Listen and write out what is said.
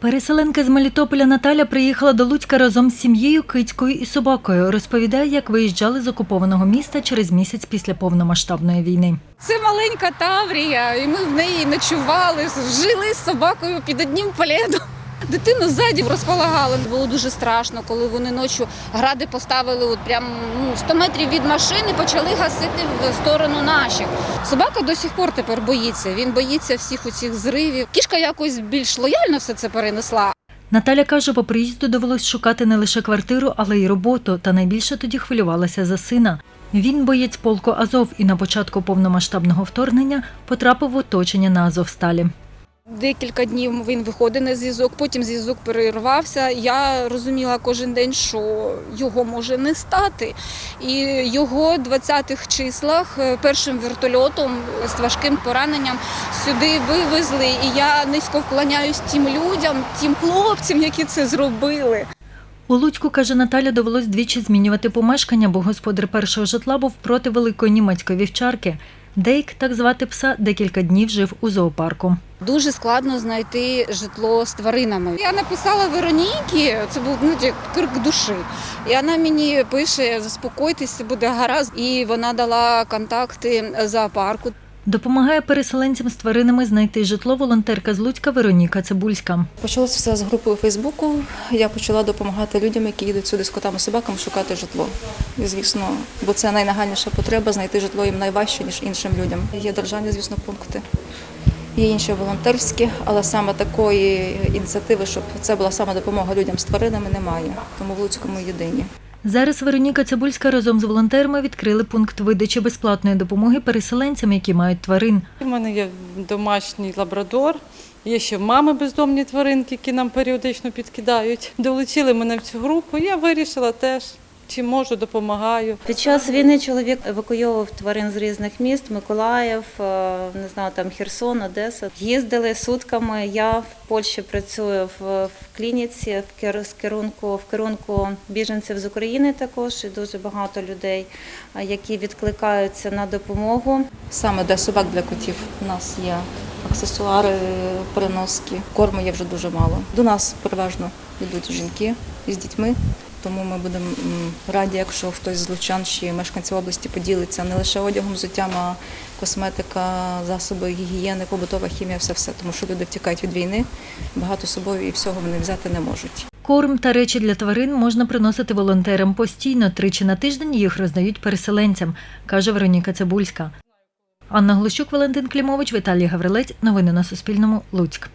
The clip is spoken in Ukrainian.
Переселенка з Мелітополя Наталя приїхала до Луцька разом з сім'єю, кицькою і собакою. Розповідає, як виїжджали з окупованого міста через місяць після повномасштабної війни. Це маленька Таврія, і ми в неї ночували, жили з собакою під одним пледом. Дитину ззаді розполагали. Було дуже страшно, коли вони ночі гради поставили от прям ну, 100 метрів від машини, почали гасити в сторону наших. Собака до сих пор тепер боїться. Він боїться всіх оцих зривів. Кішка якось більш лояльно все це перенесла. Наталя каже, по приїзду довелось шукати не лише квартиру, але й роботу. Та найбільше тоді хвилювалася за сина. Він боєць полку Азов і на початку повномасштабного вторгнення потрапив в оточення на Азовсталі. Декілька днів він виходить на зв'язок, потім зв'язок перервався. Я розуміла кожен день, що його може не стати. І його 20-х числах е, першим вертольотом з важким пораненням сюди вивезли. І я низько вклоняюсь тим людям, тим хлопцям, які це зробили. У Луцьку, каже Наталя, довелось двічі змінювати помешкання, бо господар першого житла був проти великої німецької вівчарки. Дейк, так звати пса, декілька днів жив у зоопарку. Дуже складно знайти житло з тваринами. Я написала Вероніки, це був ну, крик душі. І вона мені пише: заспокойтесь, буде гаразд. І вона дала контакти зоопарку. Допомагає переселенцям з тваринами знайти житло волонтерка з Луцька Вероніка Цибульська. Почалося все з групи Фейсбуку. Я почала допомагати людям, які їдуть сюди з котами собаками, шукати житло. І, звісно, бо це найнагальніша потреба знайти житло їм найважче, ніж іншим людям. Є державні, звісно, пункти. Є інші волонтерські, але саме такої ініціативи, щоб це була саме допомога людям з тваринами, немає. Тому в Луцьку ми єдині. Зараз Вероніка Цибульська разом з волонтерами відкрили пункт видачі безплатної допомоги переселенцям, які мають тварин. У мене є домашній лабрадор. Є ще в мами бездомні тваринки, які нам періодично підкидають. Долучили мене в цю групу. Я вирішила теж, чи можу, допомагаю. Під час війни чоловік евакуйовував тварин з різних міст: Миколаїв, е, не знаю, там Херсон, Одеса. Їздили сутками. Я в Польщі працюю в, в клініці в кер- з керунку в керунку біженців з України. Також і дуже багато людей, е, які відкликаються на допомогу. Саме для собак, для котів у нас є аксесуари, переноски. Корму є вже дуже мало. До нас переважно йдуть жінки із дітьми. Тому ми будемо раді, якщо хтось з лучан чи мешканців області поділиться не лише одягом, взуттям, а косметика, засоби гігієни, побутова хімія, все все. Тому що люди втікають від війни, багато собою і всього вони взяти не можуть. Корм та речі для тварин можна приносити волонтерам постійно. Тричі на тиждень їх роздають переселенцям, каже Вероніка Цибульська. Анна Глущук, Валентин Клімович, Віталій Гаврилець. Новини на Суспільному. Луцьк.